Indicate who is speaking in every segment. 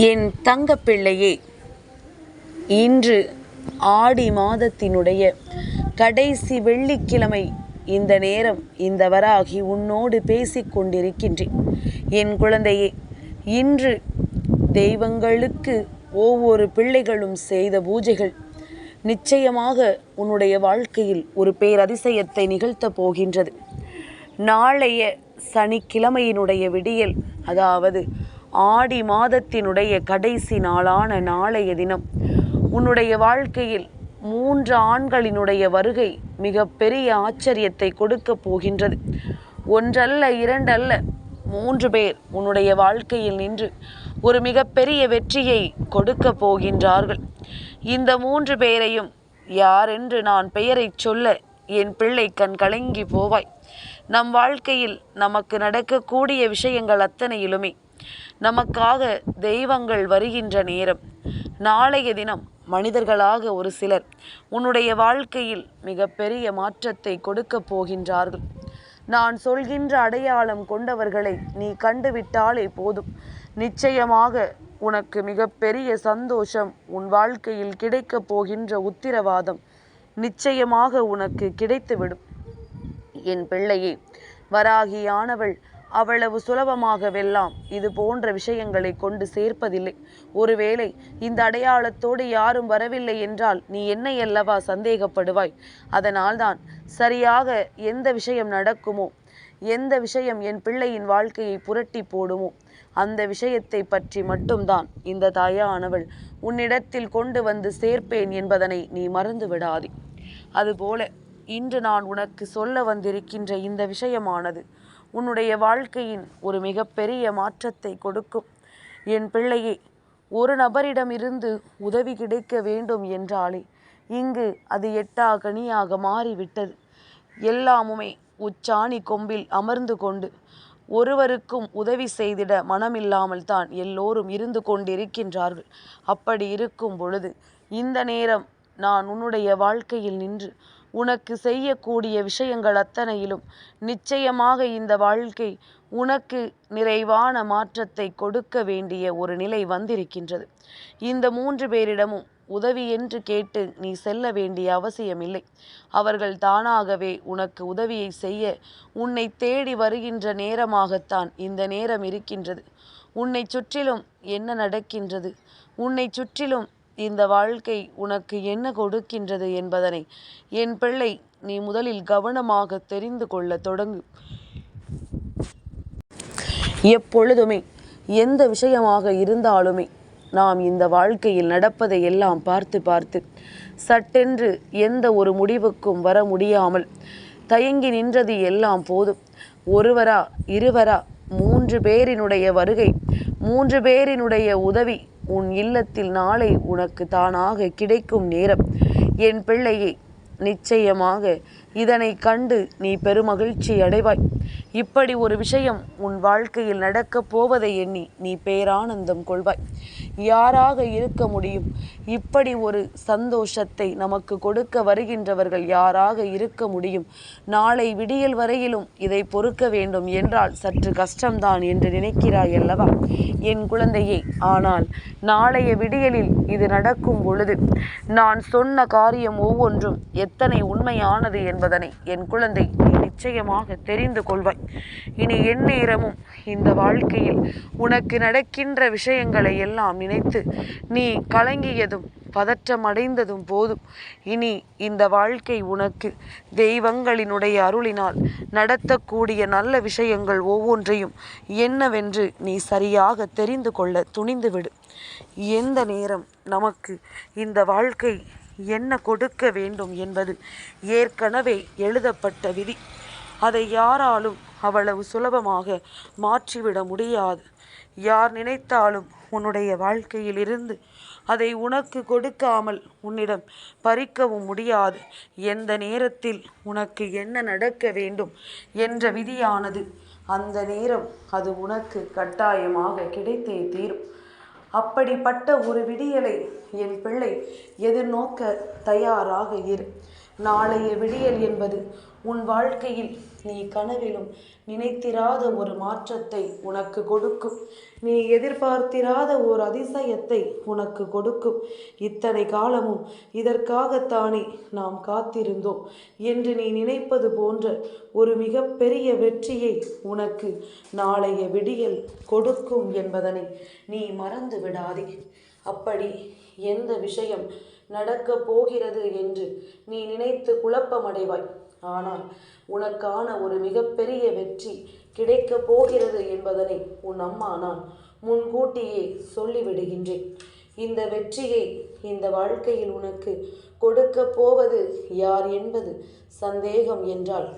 Speaker 1: என் தங்கப்பிள்ளையே இன்று ஆடி மாதத்தினுடைய கடைசி வெள்ளிக்கிழமை இந்த நேரம் இந்த வராகி உன்னோடு பேசிக்கொண்டிருக்கின்றேன் என் குழந்தையே இன்று தெய்வங்களுக்கு ஒவ்வொரு பிள்ளைகளும் செய்த பூஜைகள் நிச்சயமாக உன்னுடைய வாழ்க்கையில் ஒரு பேரதிசயத்தை நிகழ்த்தப் போகின்றது. நாளைய சனிக்கிழமையினுடைய விடியல் அதாவது ஆடி மாதத்தினுடைய கடைசி நாளான நாளைய தினம். உன்னுடைய வாழ்க்கையில் மூன்று ஆண்களினுடைய வருகை மிக பெரிய ஆச்சரியத்தை கொடுக்கப் போகின்றது. ஒன்றல்ல இரண்டல்ல மூன்று பேர் உன்னுடைய வாழ்க்கையில் நின்று ஒரு மிகப்பெரிய வெற்றியை கொடுக்க போகின்றார்கள். இந்த மூன்று பேரையும் யாரென்று நான் பெயரைச் சொல்ல என் பிள்ளை கண் கலங்கி போவாய். நம் வாழ்க்கையில் நமக்கு நடக்கக்கூடிய விஷயங்கள் அத்தனையிலுமே நமக்காக தெய்வங்கள் வருகின்ற நேரம். நாளைய தினம் மனிதர்களாக ஒரு சிலர் உன்னுடைய வாழ்க்கையில் மிகப்பெரிய மாற்றத்தை கொடுக்கப் போகின்றார்கள். நான் சொல்கின்ற அடையாளம் கொண்டவர்களை நீ கண்டுவிட்டாலே போதும். நிச்சயமாக உனக்கு மிகப்பெரிய சந்தோஷம் உன் வாழ்க்கையில் கிடைக்கப் போகின்ற உத்திரவாதம் நிச்சயமாக உனக்கு கிடைத்துவிடும். என் பிள்ளையே வராகியானவள் அவ்வளவு சுலபமாகவெல்லாம் இது போன்ற விஷயங்களை கொண்டு சேர்ப்பதில்லை. ஒருவேளை இந்த அடையாளத்தோடு யாரும் வரவில்லை என்றால் நீ என்னை அல்லவா சந்தேகப்படுவாய்? அதனால்தான் சரியாக எந்த விஷயம் நடக்குமோ எந்த விஷயம் என் பிள்ளையின் வாழ்க்கையை புரட்டி போடுமோ அந்த விஷயத்தை பற்றி மட்டும்தான் இந்த தாயானவள் உன்னிடத்தில் கொண்டு வந்து சேர்ப்பேன் என்பதனை நீ மறந்து விடாதே. அதுபோல இன்று நான் உனக்கு சொல்ல வந்திருக்கின்ற இந்த விஷயமானது உன்னுடைய வாழ்க்கையின் ஒரு மிகப்பெரிய மாற்றத்தை கொடுக்கும். என் பிள்ளையே ஒரு நபரிடமிருந்து உதவி கிடைக்க வேண்டும் என்றாலே இங்கு அது எட்டா கனியாக மாறிவிட்டது. எல்லாமுமே உச்சாணி கொம்பில் அமர்ந்து கொண்டு ஒருவருக்கும் உதவி செய்திட மனமில்லாமல் தான் எல்லோரும் இருந்து கொண்டிருக்கின்றார்கள். அப்படி இருக்கும் பொழுது இந்த நேரம் நான் உன்னுடைய வாழ்க்கையில் நின்று உனக்கு செய்யக்கூடிய விஷயங்கள் அத்தனையிலும் நிச்சயமாக இந்த வாழ்க்கை உனக்கு நிறைவான மாற்றத்தை கொடுக்க வேண்டிய ஒரு நிலை வந்திருக்கின்றது. இந்த மூன்று பேரிடமும் உதவி என்று கேட்டு நீ செல்ல வேண்டிய அவசியமில்லை. அவர்கள் தானாகவே உனக்கு உதவியை செய்ய உன்னை தேடி வருகின்ற நேரமாகத்தான் இந்த நேரம் இருக்கின்றது. உன்னை சுற்றிலும் என்ன நடக்கின்றது? உன்னை சுற்றிலும் இந்த வாழ்க்கை உனக்கு என்ன கொடுக்கின்றது என்பதனை என் பிள்ளை நீ முதலில் கவனமாக தெரிந்து கொள்ள தொடங்கு. எப்பொழுதுமே எந்த விஷயமாக இருந்தாலுமே நாம் இந்த வாழ்க்கையில் நடப்பதை எல்லாம் பார்த்து பார்த்து சட்டென்று எந்த ஒரு முடிவுக்கும் வர முடியாமல் தயங்கி நின்றது எல்லாம் போதும். ஒருவரா இருவரா மூன்று பேரினுடைய வருகை மூன்று பேரினுடைய உதவி உன் இல்லத்தில் நாளை உனக்கு தானாக கிடைக்கும் நேரம். என் பிள்ளையை நிச்சயமாக இதனை கண்டு நீ பெருமகிழ்ச்சி அடைவாய். இப்படி ஒரு விஷயம் உன் வாழ்க்கையில் நடக்கப் போவதை எண்ணி நீ பேரானந்தம் கொள்வாய். யாராக இருக்க முடியும்? இப்படி ஒரு சந்தோஷத்தை நமக்கு கொடுக்க வருகின்றவர்கள் யாராக இருக்க முடியும்? நாளை விடியல் வரையிலும் இதை பொறுக்க வேண்டும் என்றால் சற்று கஷ்டம்தான் என்று நினைக்கிறாய் அல்லவா? என் குழந்தையே ஆனால் நாளைய விடியலில் இது நடக்கும் பொழுது நான் சொன்ன காரியம் ஒவ்வொன்றும் எத்தனை உண்மையானது என்பதனை என் குழந்தை நீ நிச்சயமாக தெரிந்து கொள்வாய். இனி எந்நேரமும் இந்த வாழ்க்கையில் உனக்கு நடக்கின்ற விஷயங்களை எல்லாம் நினைத்து நீ கலங்கியதும் பதற்றமடைந்ததும் போதும். இனி இந்த வாழ்க்கை உனக்கு தெய்வங்களினுடைய அருளினால் நடத்தக்கூடிய நல்ல விஷயங்கள் ஒவ்வொன்றையும் என்னவென்று நீ சரியாக தெரிந்து கொள்ள துணிந்துவிடு. எந்த நேரம் நமக்கு இந்த வாழ்க்கை என்ன கொடுக்க வேண்டும் என்பது ஏற்கனவே எழுதப்பட்ட விதி. அதை யாராலும் அவ்வளவு சுலபமாக மாற்றிவிட முடியாது. யார் நினைத்தாலும் உன்னுடைய வாழ்க்கையில் இருந்து அதை உனக்கு கொடுக்காமல் உன்னிடம் பறிக்கவும் முடியாது. எந்த நேரத்தில் உனக்கு என்ன நடக்க வேண்டும் என்ற விதியானது அந்த நேரம் அது உனக்கு கட்டாயமாக கிடைத்தே தீரும். அப்படிப்பட்ட ஒரு விடியலை என் பிள்ளை எதிர்நோக்க தயாராக இரு. நாளைய விடியல் என்பது உன் வாழ்க்கையில் நீ கனவிலும் நினைத்திராத ஒரு மாற்றத்தை உனக்கு கொடுக்கும். நீ எதிர்பார்த்திராத ஒரு அதிசயத்தை உனக்கு கொடுக்கும். இத்தனை காலமும் இதற்காகத்தானே நாம் காத்திருந்தோம் என்று நீ நினைப்பது போன்ற ஒரு மிகப்பெரிய வெற்றியை உனக்கு நாளைய விடியல் கொடுக்கும் என்பதனை நீ மறந்து விடாதே அப்படி எந்த விஷயம் நடக்கப் போகிறது என்று நீ நினைத்து குழப்பமடைவாய். ஆனால் உனக்கான ஒரு மிகப்பெரிய வெற்றி கிடைக்கப் போகிறது என்பதனை உன் அம்மா நான் முன்கூட்டியே சொல்லிவிடுகின்றேன். இந்த வெற்றியை இந்த வாழ்க்கையில் உனக்கு கொடுக்கப் போவது யார் என்பது சந்தேகம் என்றால்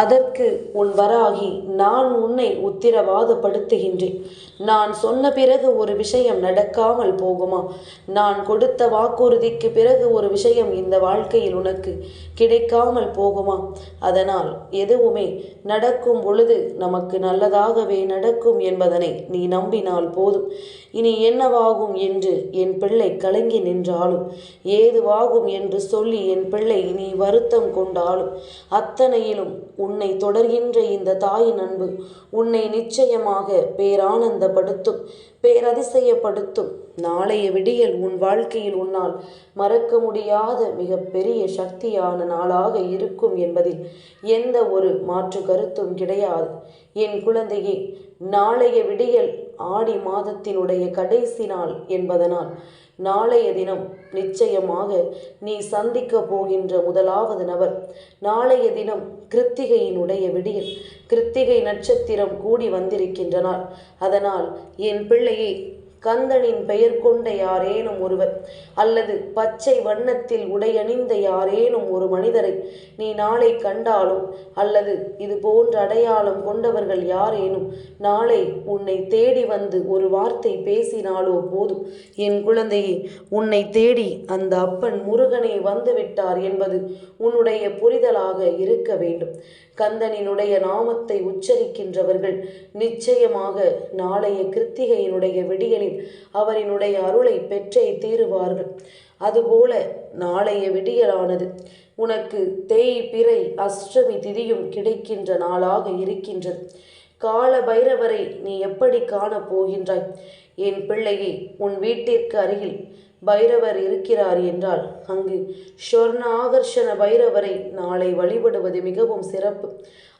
Speaker 1: அதற்கு உன் வராகி நான் உன்னை உத்திரவாதப்படுத்துகின்றேன். நான் சொன்ன பிறகு ஒரு விஷயம் நடக்காமல் போகுமா? நான் கொடுத்த வாக்குறுதிக்கு பிறகு ஒரு விஷயம் இந்த வாழ்க்கையில் உனக்கு கிடைக்காமல் போகுமா? அதனால் எதுவுமே நடக்கும் பொழுது நமக்கு நல்லதாகவே நடக்கும் என்பதனை நீ நம்பினால் போதும். இனி என்னவாகும் என்று என் பிள்ளை கலங்கி நின்றாலும் ஏதுவாகும் என்று சொல்லி என் பிள்ளை நீ வருத்தம் கொண்டாலும் அத்தனையிலும் உன்னை தொடர்கின்ற இந்த தாயின் அன்பு உன்னை நிச்சயமாக பேரானந்தப்படுத்தும் பேரதிசயப்படுத்தும். நாளைய விடியல் உன் வாழ்க்கையில் உன்னால் மறக்க முடியாத மிகப்பெரிய சக்தியான நாளாக இருக்கும் என்பதில் எந்த ஒரு மாற்று கருத்தும் கிடையாது. என் குழந்தையே நாளைய விடியல் ஆடி மாதத்தினுடைய கடைசி நாள் என்பதனால் நாளைய தினம் நிச்சயமாக நீ சந்திக்க போகின்ற முதலாவது நபர் நாளைய தினம் கிருத்திகையினுடைய விடியில் கிருத்திகை நட்சத்திரம் கூடி வந்திருக்கின்ற நாள் அதனால் என் பிள்ளையை கந்தனின் பெயர் கொண்ட யாரேனும் ஒருவர் அல்லது பச்சை வண்ணத்தில் உடையணிந்த யாரேனும் ஒரு மனிதரை நீ நாளை கண்டாலும் அல்லது இது போன்ற அடையாளம் கொண்டவர்கள் யாரேனும் நாளை உன்னை தேடி வந்து ஒரு வார்த்தை பேசினாலோ போதும். என் குழந்தையே உன்னை தேடி அந்த அப்பன் முருகனே வந்துவிட்டார் என்பது உன்னுடைய புரிதலாக இருக்க வேண்டும். கந்தனினுடைய நாமத்தை உச்சரிக்கின்றவர்கள் நிச்சயமாக நாளைய கிருத்திகையினுடைய விடியலில் அவரினுடைய அருளை பெற்றே தீருவார்கள். அதுபோல நாளைய விடியலானது. உனக்கு தேய் பிறை அஷ்டமி திதியும் கிடைக்கின்ற நாளாக இருக்கின்றது. கால பைரவரை நீ எப்படி காணப் போகின்றாய் என் பிள்ளையை உன் வீட்டிற்கு அருகில் பைரவர் இருக்கிறார் என்றால் அங்கு ஸ்வர்ண ஆகர்ஷண பைரவரை நாளை வழிபடுவது மிகவும் சிறப்பு.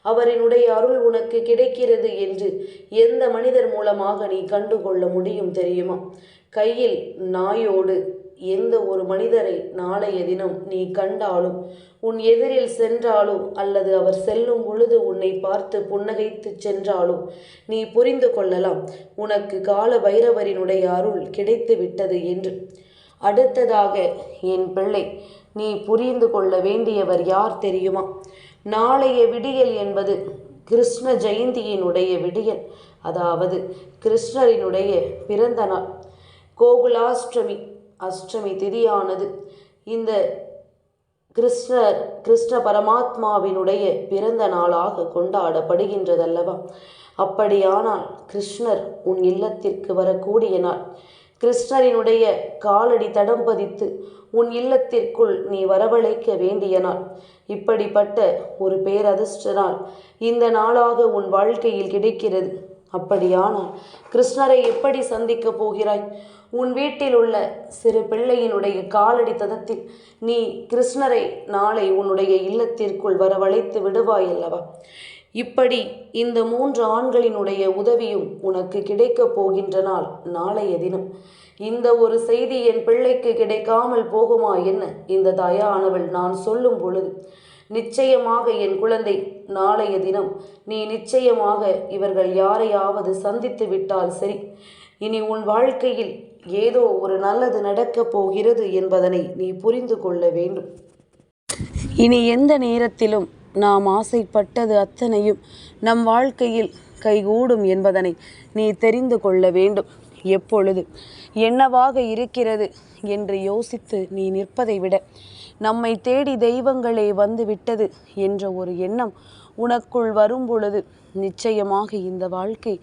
Speaker 1: அவரினுடைய அருள் உனக்கு கிடைக்கிறது என்று எந்த மனிதர் மூலமாக நீ கண்டுகொள்ள முடியும் தெரியுமா? கையில் நாயோடு எந்த ஒரு மனிதரை நாளைய தினம் நீ கண்டாலும் உன் எதிரில் சென்றாலும் அல்லது அவர் செல்லும் பொழுது உன்னை பார்த்து புன்னகைத்து சென்றாலும் நீ புரிந்து கொள்ளலாம். உனக்கு கால பைரவரினுடைய அருள் கிடைத்து விட்டது என்று. அடுத்ததாக என் பிள்ளை நீ புரிந்து கொள்ள வேண்டியவர் யார் தெரியுமா? நாளைய விடியல் என்பது கிருஷ்ண ஜெயந்தியினுடைய விடியல். அதாவது கிருஷ்ணரினுடைய பிறந்த நாள். கோகுலாஷ்டமி அஷ்டமி திதியானது. இந்த கிருஷ்ணர் கிருஷ்ண பரமாத்மாவினுடைய பிறந்த நாளாக கொண்டாடப்படுகின்றதல்லவா? அப்படியானால் கிருஷ்ணர் உன் இல்லத்திற்கு வரக்கூடிய நாள். கிருஷ்ணரினுடைய காலடி தடம் பதித்து உன் இல்லத்திற்குள் நீ வரவழைக்க வேண்டிய நாள் இப்படிப்பட்ட ஒரு பேரதிர்ஷ்ட நாள் இந்த நாளாக உன் வாழ்க்கையில் கிடைக்கிறது. அப்படியானால் கிருஷ்ணரை எப்படி சந்திக்கப் போகிறாய்? உன் வீட்டில் உள்ள சிறு பிள்ளையினுடைய காலடி ததத்தில் நீ கிருஷ்ணரை நாளை உன்னுடைய இல்லத்திற்குள் வரவழைத்து விடுவாய் அல்லவா இப்படி இந்த மூன்று ஆண்களினுடைய உதவியும் உனக்கு கிடைக்கப் போகின்ற நாள் நாளைய தினம். இந்த ஒரு செய்தி என் பிள்ளைக்கு கிடைக்காமல் போகுமா என்ன? இந்த தயானவள் நான் சொல்லும் பொழுது நிச்சயமாக என் குழந்தை நாளைய தினம். நீ நிச்சயமாக இவர்கள் யாரையாவது சந்தித்து விட்டால் சரி. இனி உன் வாழ்க்கையில் ஏதோ ஒரு நல்லது நடக்கப் போகிறது என்பதனை நீ புரிந்து கொள்ள வேண்டும். இனி எந்த நேரத்திலும் நாம் ஆசைப்பட்டது அத்தனையும் நம் வாழ்க்கையில் கைகூடும் என்பதனை நீ தெரிந்து கொள்ள வேண்டும். எப்பொழுது? என்னவாக இருக்கிறது? என்று யோசித்து நீ நிற்பதை விட நம்மை தேடி தெய்வங்களே வந்து விட்டது என்ற ஒரு எண்ணம் உனக்குள் வரும் பொழுது நிச்சயமாக இந்த வாழ்க்கை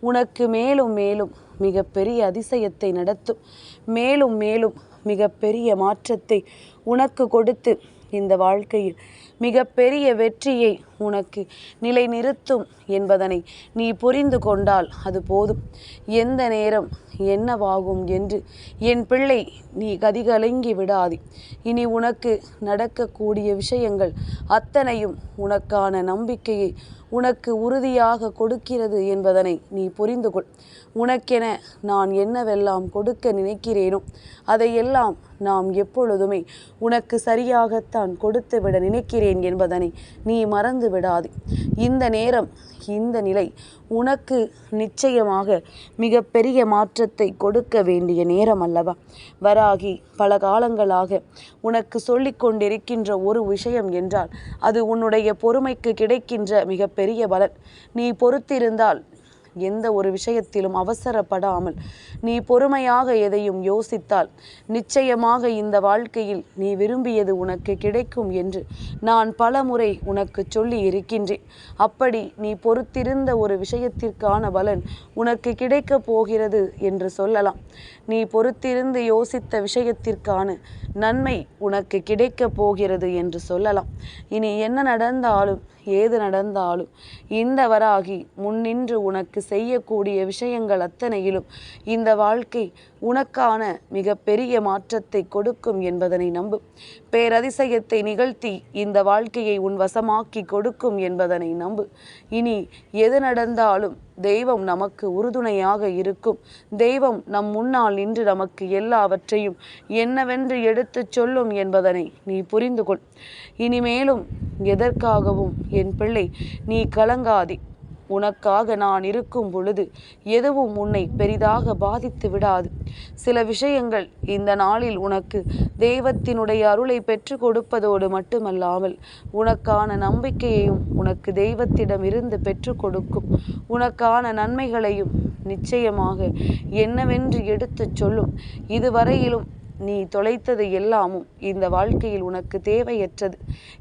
Speaker 1: உனக்கு மேலும் மேலும் மிகப்பெரிய அதிசயத்தை நடத்தும். மேலும் மேலும் மிகப்பெரிய மாற்றத்தை உனக்கு கொடுத்து இந்த வாழ்க்கையில் மிகப்பெரிய வெற்றியை உனக்கு நிலைநிறுத்தும் என்பதனை நீ புரிந்து கொண்டால் அது போதும். எந்த நேரம் என்னவாகும் என்று என் பிள்ளை நீ கதிகலங்கி விடாதே. இனி உனக்கு நடக்கக்கூடிய விஷயங்கள் அத்தனையும் உனக்கான நம்பிக்கையை உனக்கு உறுதியாக கொடுக்கிறது என்பதனை நீ புரிந்து கொள் உனக்கென நான் என்னவெல்லாம் கொடுக்க நினைக்கிறேனோ அதையெல்லாம் நாம் எப்பொழுதுமே உனக்கு சரியாகத்தான் கொடுத்துவிட நினைக்கிறேன் என்பதனை நீ மறந்து விடாது. இந்த நேரம் இந்த நிலை உனக்கு நிச்சயமாக மிகப்பெரிய மாற்றத்தை கொடுக்க வேண்டிய நேரம் அல்லவா? வராகி பல காலங்களாக உனக்கு சொல்லிக் கொண்டிருக்கின்ற ஒரு விஷயம் என்றால் அது உன்னுடைய பொறுமைக்கு கிடைக்கின்ற மிகப்பெரிய பலன். நீ பொறுத்திருந்தால் எந்த ஒரு விஷயத்திலும் அவசரப்படாமல் நீ பொறுமையாக எதையும் யோசித்தால் நிச்சயமாக இந்த வாழ்க்கையில் நீ விரும்பியது உனக்கு கிடைக்கும் என்று நான் பல முறை உனக்கு சொல்லி இருக்கின்றேன். அப்படி நீ பொறுத்திருந்த ஒரு விஷயத்திற்கான பலன் உனக்கு கிடைக்கப் போகிறது என்று சொல்லலாம். நீ பொறுத்திருந்து யோசித்த விஷயத்திற்கான நன்மை உனக்கு கிடைக்கப் போகிறது என்று சொல்லலாம். இனி என்ன நடந்தாலும் ஏது நடந்தாலும் இந்த வராகி முன்னின்று உனக்கு செய்யக்கூடிய விஷயங்கள் அத்தனையிலும் இந்த வாழ்க்கை உனக்கான மிகப்பெரிய மாற்றத்தை கொடுக்கும் என்பதனை நம்பு. பேரதிசயத்தை நிகழ்த்தி இந்த வாழ்க்கையை உன் வசமாக்கி கொடுக்கும் என்பதனை நம்பு. இனி எது நடந்தாலும் தெய்வம் நமக்கு உறுதுணையாக இருக்கும். தெய்வம் நம் முன்னால் நின்று நமக்கு எல்லாவற்றையும் என்னவென்று எடுத்துச் சொல்லும் என்பதனை நீ புரிந்து கொள் இனிமேலும் எதற்காகவும் என் பிள்ளை நீ கலங்காதே. உனக்காக நான் இருக்கும் பொழுது எதுவும் உன்னை பெரிதாக பாதித்து விடாது. சில விஷயங்கள் இந்த நாளில் உனக்கு தெய்வத்தினுடைய அருளை பெற்று கொடுப்பதோடு மட்டுமல்லாமல் உனக்கான நம்பிக்கையையும் உனக்கு தெய்வத்திடம் இருந்து பெற்று கொடுக்கும். உனக்கான நன்மைகளையும் நிச்சயமாக என்னவென்று எடுத்துச் சொல்லும். இதுவரையிலும் நீ தொலைத்தது எல்லாமும் இந்த வாழ்க்கையில் உனக்கு தேவையற்றது.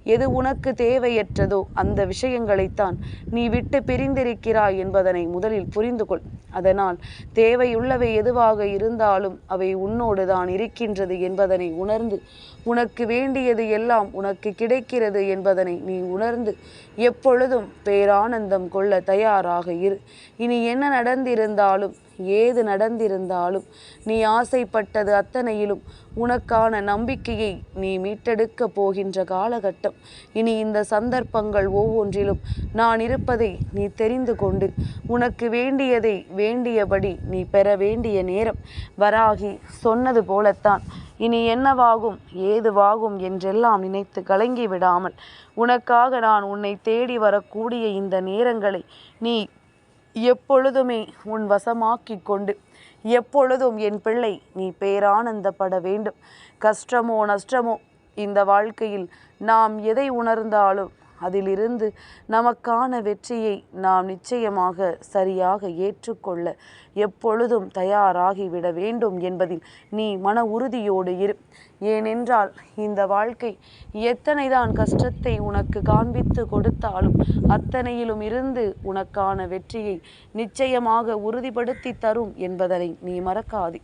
Speaker 1: எது உனக்கு தேவையற்றதோ அந்த விஷயங்களைத்தான் நீ விட்டு பிரிந்திருக்கிறாய் என்பதனை முதலில் புரிந்து கொள் அதனால் தேவையுள்ளவை எதுவாக இருந்தாலும் அவை உன்னோடு தான் இருக்கின்றது என்பதனை உணர்ந்து உனக்கு வேண்டியது எல்லாம் உனக்கு கிடைக்கிறது என்பதனை நீ உணர்ந்து எப்பொழுதும் பேரானந்தம் கொள்ள தயாராக இரு. இனி என்ன நடந்திருந்தாலும் ஏது நடந்திருந்தாலும் நீ ஆசைப்பட்டது அத்தனையிலும் உனக்கான நம்பிக்கையை நீ மீட்டெடுக்க போகின்ற காலகட்டம். இனி இந்த சந்தர்ப்பங்கள் ஒவ்வொன்றிலும் நான் இருப்பதை நீ தெரிந்து கொண்டு உனக்கு வேண்டியதை வேண்டியபடி நீ பெற வேண்டிய நேரம் வராகி சொன்னது போலத்தான். இனி என்னவாகும் ஏதுவாகும் என்றெல்லாம் நினைத்து கலங்கி விடாமல் உனக்காக நான் உன்னை தேடி வரக்கூடிய இந்த நேரங்களை நீ எப்பொழுதுமே உன் வசமாக்கி கொண்டு. எப்பொழுதும் என் பிள்ளை நீ பேரானந்தப்பட வேண்டும். கஷ்டமோ நஷ்டமோ இந்த வாழ்க்கையில் நாம் எதை உணர்ந்தாலும் அதிலிருந்து நமக்கான வெற்றியை நாம் நிச்சயமாக சரியாக ஏற்றுக்கொள்ள எப்பொழுதும் தயாராகிவிட வேண்டும் என்பதில் நீ மன உறுதியோடு இரு. ஏனென்றால் இந்த வாழ்க்கை எத்தனைதான் கஷ்டத்தை உனக்கு காண்பித்து கொடுத்தாலும் அத்தனையிலும் இருந்து உனக்கான வெற்றியை நிச்சயமாக உறுதிப்படுத்தி தரும் என்பதனை நீ மறக்காதே.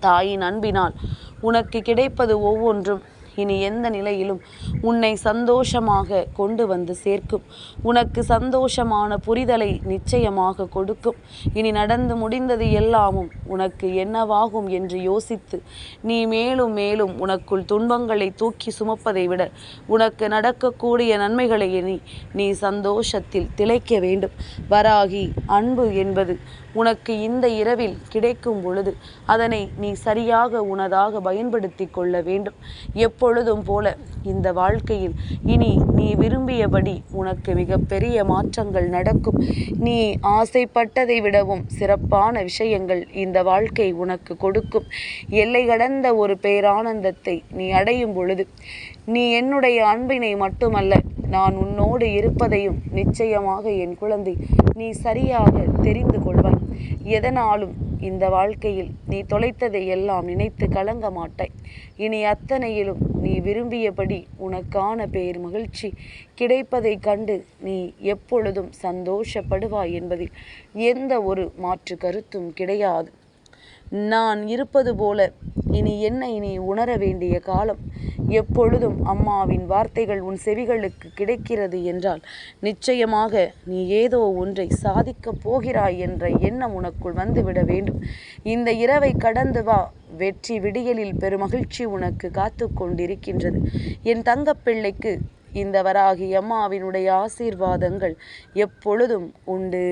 Speaker 1: தாயின் அன்பினால் உனக்கு கிடைப்பது ஒவ்வொன்றும். இனி எந்த நிலையிலும் உன்னை சந்தோஷமாக கொண்டு வந்து சேர்க்கும். உனக்கு சந்தோஷமான புரிதலை நிச்சயமாக கொடுக்கும். இனி நடந்து முடிந்தது எல்லாமும் உனக்கு என்னவாகும் என்று யோசித்து நீ மேலும் மேலும் உனக்குள் துன்பங்களை தூக்கி சுமப்பதை விட உனக்கு நடக்கக்கூடிய நன்மைகளை எண்ணி நீ சந்தோஷத்தில் திளைக்க வேண்டும். வராகி அன்பு என்பது உனக்கு இந்த இரவில் கிடைக்கும் பொழுது அதனை நீ சரியாக உனதாக பயன்படுத்தி கொள்ள வேண்டும். எப்பொழுதும் போல இந்த வாழ்க்கையில் இனி நீ விரும்பியபடி உனக்கு மிகப்பெரிய மாற்றங்கள் நடக்கும். நீ ஆசைப்பட்டதை விடவும் சிறப்பான விஷயங்கள் இந்த வாழ்க்கை உனக்கு கொடுக்கும். எல்லை கடந்த ஒரு பேரானந்தத்தை நீ அடையும் பொழுது நீ என்னுடைய அன்பினை மட்டுமல்ல நான் உன்னோடு இருப்பதையும் நிச்சயமாக என் குழந்தை நீ சரியாக தெரிந்து கொள்வாய். எதனாலும் இந்த வாழ்க்கையில் நீ தொலைத்ததை எல்லாம் நினைத்து கலங்க மாட்டாய். இனி அத்தனையிலும் நீ விரும்பியபடி உனக்கான பேர் மகிழ்ச்சி கிடைப்பதை கண்டு நீ எப்பொழுதும் சந்தோஷப்படுவாய் என்பதில் எந்த ஒரு மாற்று கருத்தும் கிடையாது. நான் இருப்பது போல. இனி என்னை நீ உணர வேண்டிய காலம்? எப்பொழுதும் அம்மாவின் வார்த்தைகள் உன் செவிகளுக்கு கிடைக்கிறது என்றால் நிச்சயமாக நீ ஏதோ ஒன்றை சாதிக்கப் போகிறாய் என்ற எண்ணம் உனக்குள் வந்துவிட வேண்டும். இந்த இரவை கடந்து வா. வெற்றி விடியலில் பெருமகிழ்ச்சி உனக்கு காத்து கொண்டிருக்கின்றது. என் தங்கப்பிள்ளைக்கு இந்த வராகி அம்மாவினுடைய ஆசீர்வாதங்கள் எப்பொழுதும் உண்டு.